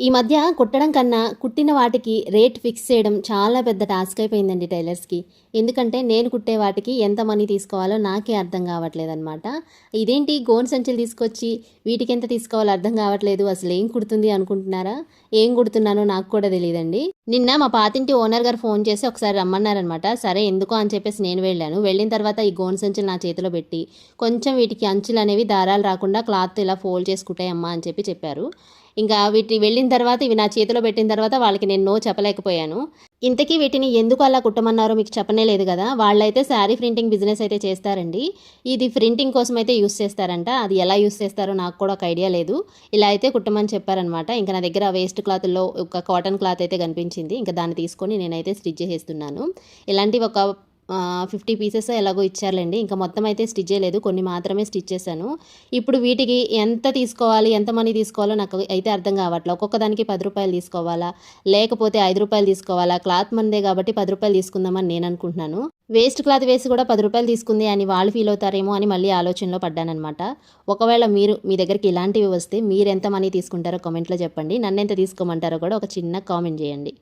ఈ మధ్య కుట్టడం కన్నా కుట్టిన వాటికి రేట్ ఫిక్స్ చేయడం చాలా పెద్ద టాస్క్ అయిపోయిందండి టైలర్స్కి. ఎందుకంటే నేను కుట్టే వాటికి ఎంత మనీ తీసుకోవాలో నాకే అర్థం కావట్లేదు అనమాట ఇదేంటి గోన్ సంచులు తీసుకొచ్చి వీటికి ఎంత తీసుకోవాలో అర్థం కావట్లేదు అసలు ఏం కుడుతుంది అనుకుంటున్నారా? ఏం కుడుతున్నానో నాకు కూడా తెలియదండి. నిన్న మా పాతింటి ఓనర్ గారు ఫోన్ చేసి ఒకసారి రమ్మన్నారనమాట సరే ఎందుకో అని చెప్పేసి నేను వెళ్ళాను. వెళ్ళిన తర్వాత ఈ గోన్ సంచులు నా చేతిలో పెట్టి కొంచెం వీటికి అంచులు అనేవి దారాలు రాకుండా క్లాత్ ఇలా ఫోల్డ్ చేసుకుంటాయమ్మా అని చెప్పి చెప్పారు. ఇంకా వీటి వెళ్ళిన తర్వాత ఇవి నా చేతిలో పెట్టిన తర్వాత వాళ్ళకి నేను నో చెప్పలేకపోయాను. ఇంతకీ వీటిని ఎందుకు అలా కుట్టమన్నారో మీకు చెప్పనే లేదు కదా. వాళ్ళైతే శారీ ప్రింటింగ్ బిజినెస్ అయితే చేస్తారండి. ఇది ప్రింటింగ్ కోసం అయితే యూస్ చేస్తారంట. అది ఎలా యూస్ చేస్తారో నాకు కూడా ఒక ఐడియా లేదు. ఇలా అయితే కుట్టమని చెప్పారనమాట ఇంకా నా దగ్గర వేస్ట్ క్లాత్లో ఒక కాటన్ క్లాత్ అయితే కనిపించింది. ఇంకా దాన్ని తీసుకొని నేనైతే స్టిచ్ చేసేస్తున్నాను. ఇలాంటి ఒక ఫిఫ్టీ పీసెస్ ఎలాగో ఇచ్చారులేండి. ఇంకా మొత్తం అయితే స్టిచ్ చేయలేదు కొన్ని మాత్రమే స్టిచ్ చేశాను. ఇప్పుడు వీటికి ఎంత తీసుకోవాలి ఎంత మనీ తీసుకోవాలో నాకు అయితే అర్థం కావట్లేదు ఒక్కొక్క దానికి పది రూపాయలు తీసుకోవాలా? లేకపోతే ఐదు రూపాయలు తీసుకోవాలా? క్లాత్ మందే కాబట్టి పది రూపాయలు తీసుకుందామని నేను అనుకుంటున్నాను. వేస్ట్ క్లాత్ వేసి కూడా పది రూపాయలు తీసుకుంది అని వాళ్ళు ఫీల్ అవుతారేమో అని మళ్ళీ ఆలోచనలో పడ్డానమాట ఒకవేళ మీరు మీ దగ్గరికి ఇలాంటివి వస్తే మీరు ఎంత మనీ తీసుకుంటారో కామెంట్లో చెప్పండి. నన్ను ఎంత తీసుకోమంటారో కూడా ఒక చిన్న కామెంట్ చేయండి.